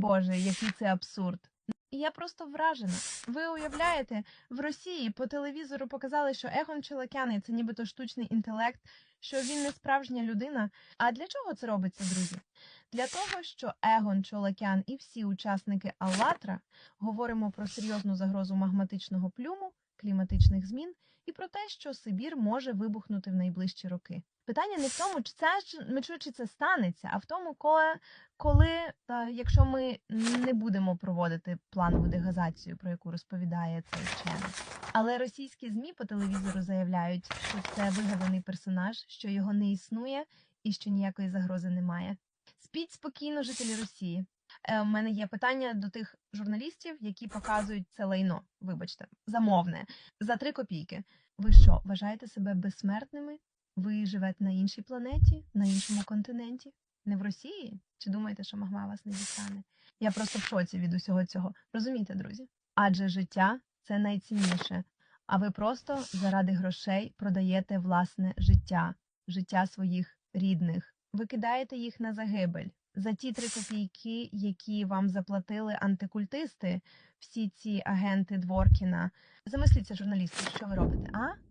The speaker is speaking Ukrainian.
Боже, який це абсурд. Я просто вражена. Ви уявляєте, в Росії по телевізору показали, що Егон Челокяний це нібито штучний інтелект, що він не справжня людина. А для чого це робиться, друзі? Для того, що Егон Чолакян і всі учасники Аллатра говоримо про серйозну загрозу магматичного плюму, кліматичних змін і про те, що Сибір може вибухнути в найближчі роки. Питання не в тому, чи це чи це станеться, а в тому, коли, коли та, якщо ми не будемо проводити планову дегазацію, про яку розповідає цей вчений. Але російські змі по телевізору заявляють, що це вигаданий персонаж, що його не існує і що ніякої загрози немає. Спіть спокійно, жителі Росії. Е, У мене є питання до тих журналістів, які показують це лайно. Вибачте, замовне за три копійки. Ви що, вважаєте себе безсмертними? Ви живете на іншій планеті, на іншому континенті, не в Росії? Чи думаєте, що магма вас не дістане? Я просто в шоці від усього цього. Розумієте, друзі? Адже життя це найцінніше. А ви просто заради грошей продаєте власне життя, життя своїх рідних. Ви кидаєте їх на загибель за ті три копійки, які вам заплатили антикультисти, всі ці агенти Дворкіна. Замисліться, журналісти, що ви робите? А?